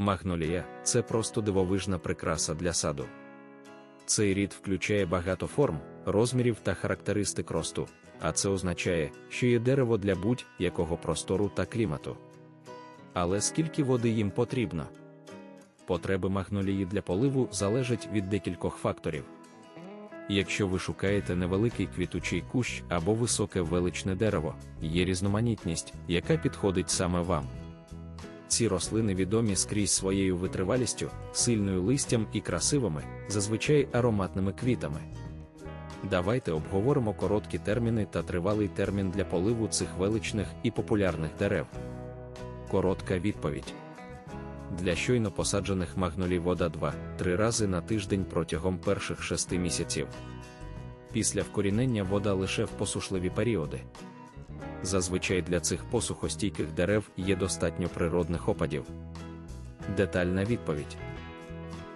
Магнолія це просто дивовижна прикраса для саду. Цей рід включає багато форм, розмірів та характеристик росту, а це означає, що є дерево для будь-якого простору та клімату. Але скільки води їм потрібно? Потреби магнолії для поливу залежать від декількох факторів. Якщо ви шукаєте невеликий квітучий кущ або високе величне дерево, є різноманітність, яка підходить саме вам. Ці рослини відомі скрізь своєю витривалістю, сильною листям і красивими, зазвичай ароматними квітами. Давайте обговоримо короткі терміни та тривалий термін для поливу цих величних і популярних дерев. Коротка відповідь. Для щойно посаджених магнолій вода 2-3 рази на тиждень протягом перших 6 місяців. Після вкорінення вода лише в посушливі періоди. Зазвичай для цих посухостійких дерев є достатньо природних опадів. Детальна відповідь.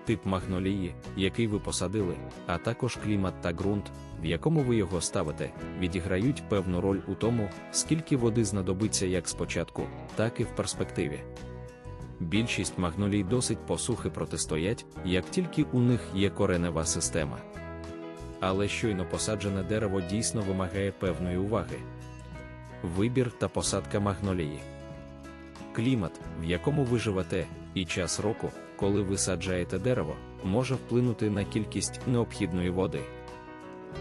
Тип магнолії, який ви посадили, а також клімат та ґрунт, в якому ви його ставите, відіграють певну роль у тому, скільки води знадобиться як спочатку, так і в перспективі. Більшість магнолій досить посухи протистоять, як тільки у них є коренева система. Але щойно посаджене дерево дійсно вимагає певної уваги. Вибір та посадка магнолії. Клімат, в якому ви живете, і час року, коли ви саджаєте дерево, може вплинути на кількість необхідної води.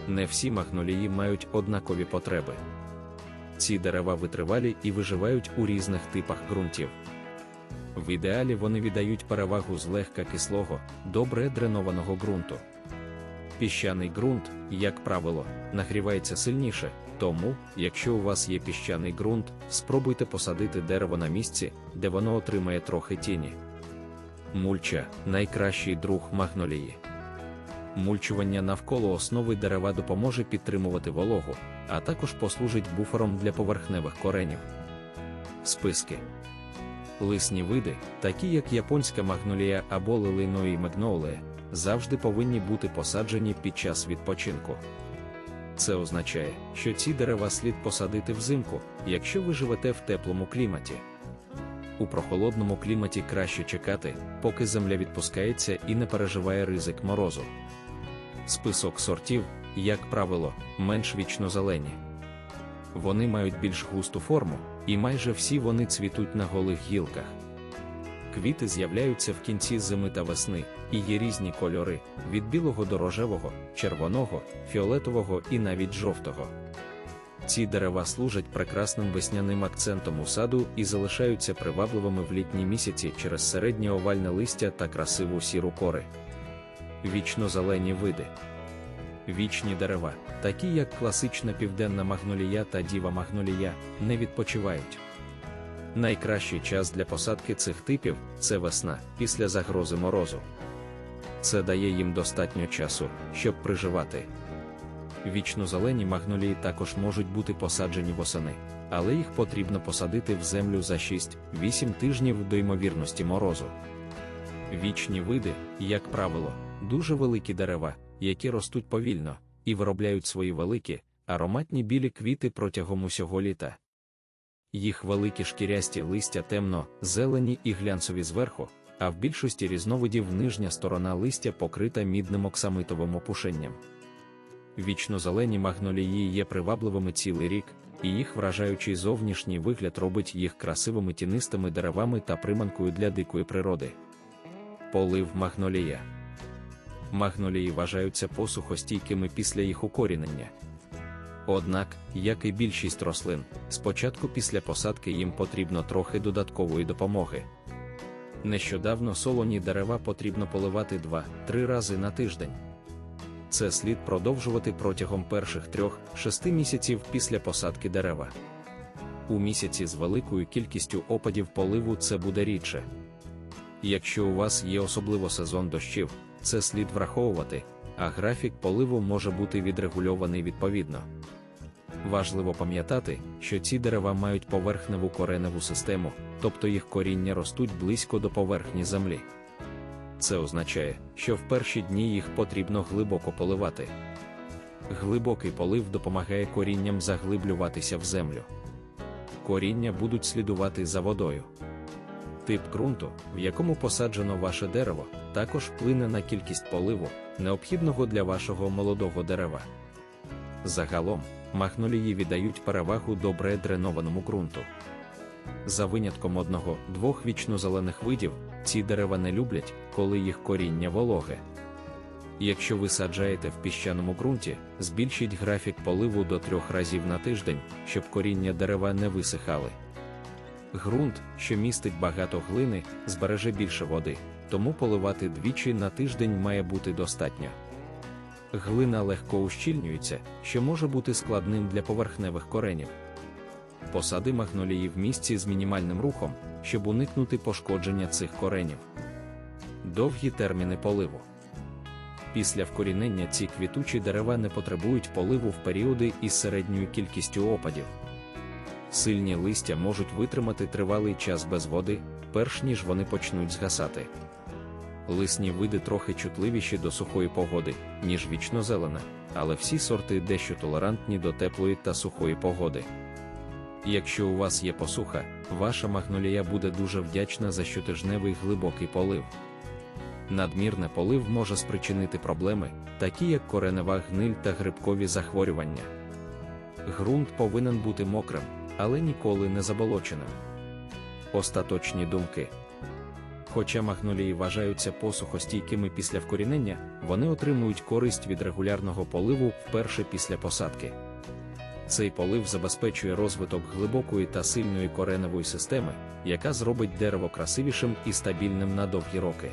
Не всі магнолії мають однакові потреби. Ці дерева витривалі і виживають у різних типах ґрунтів. В ідеалі вони віддають перевагу злегка кислого, добре дренованого ґрунту. Піщаний ґрунт, як правило, нагрівається сильніше, тому, якщо у вас є піщаний ґрунт, спробуйте посадити дерево на місці, де воно отримає трохи тіні. Мульча найкращий друг магнолії. Мульчування навколо основи дерева допоможе підтримувати вологу, а також послужить буфером для поверхневих коренів. Списки Лисні види, такі як японська магнолія або лилиної магнолія, завжди повинні бути посаджені під час відпочинку. Це означає, що ці дерева слід посадити взимку, якщо ви живете в теплому кліматі. У прохолодному кліматі краще чекати, поки земля відпускається і не переживає ризик морозу. Список сортів, як правило, менш вічнозелені. Вони мають більш густу форму, і майже всі вони цвітуть на голих гілках. Квіти з'являються в кінці зими та весни, і є різні кольори: від білого до рожевого, червоного, фіолетового і навіть жовтого. Ці дерева служать прекрасним весняним акцентом у саду і залишаються привабливими в літні місяці через середнє овальне листя та красиву сіру кори. Вічно-зелені види. Вічні дерева, такі як класична південна магнолія та діва магнолія, не відпочивають. Найкращий час для посадки цих типів це весна після загрози морозу. Це дає їм достатньо часу, щоб приживати. Вічно-зелені магнолії також можуть бути посаджені восени, але їх потрібно посадити в землю за 6-8 тижнів до ймовірності морозу. Вічні види, як правило, дуже великі дерева, які ростуть повільно і виробляють свої великі, ароматні білі квіти протягом усього літа. Їх великі шкірясті листя темно, зелені і глянцеві зверху, а в більшості різновидів нижня сторона листя покрита мідним оксамитовим опушенням. Вічно-зелені магнолії є привабливими цілий рік, і їх вражаючий зовнішній вигляд робить їх красивими тінистими деревами та приманкою для дикої природи. Полив магнолія. Магнолії вважаються посухостійкими після їх укорінення. Однак, як і більшість рослин, спочатку після посадки їм потрібно трохи додаткової допомоги. Нещодавно солоні дерева потрібно поливати 2-3 рази на тиждень. Це слід продовжувати протягом перших 3-6 місяців після посадки дерева. У місяці з великою кількістю опадів поливу це буде рідше. Якщо у вас є особливо сезон дощів, це слід враховувати, а графік поливу може бути відрегульований відповідно. Важливо пам'ятати, що ці дерева мають поверхневу кореневу систему, тобто їх коріння ростуть близько до поверхні землі. Це означає, що в перші дні їх потрібно глибоко поливати. Глибокий полив допомагає корінням заглиблюватися в землю. Коріння будуть слідувати за водою. Тип ґрунту, в якому посаджено ваше дерево, також вплине на кількість поливу, необхідного для вашого молодого дерева. Загалом, магнолії віддають перевагу добре дренованому ґрунту. За винятком одного-двох вічнозелених видів, ці дерева не люблять, коли їх коріння вологе. Якщо ви саджаєте в піщаному ґрунті, збільшіть графік поливу до трьох разів на тиждень, щоб коріння дерева не висихали. Ґрунт, що містить багато глини, збереже більше води, тому поливати двічі на тиждень має бути достатньо. Глина легко ущільнюється, що може бути складним для поверхневих коренів. Посади магнолії в місці з мінімальним рухом, щоб уникнути пошкодження цих коренів. Довгі терміни поливу. Після вкорінення ці квітучі дерева не потребують поливу в періоди із середньою кількістю опадів. Сильні листя можуть витримати тривалий час без води, перш ніж вони почнуть згасати. Лисні види трохи чутливіші до сухої погоди, ніж вічнозелена, але всі сорти дещо толерантні до теплої та сухої погоди. Якщо у вас є посуха, ваша магнолія буде дуже вдячна за щотижневий глибокий полив. Надмірне полив може спричинити проблеми, такі як коренева гниль та грибкові захворювання. Ґрунт повинен бути мокрим, але ніколи не заболоченим. Остаточні думки. Хоча магнолії вважаються посухостійкими після вкорінення, вони отримують користь від регулярного поливу вперше після посадки. Цей полив забезпечує розвиток глибокої та сильної кореневої системи, яка зробить дерево красивішим і стабільним на довгі роки.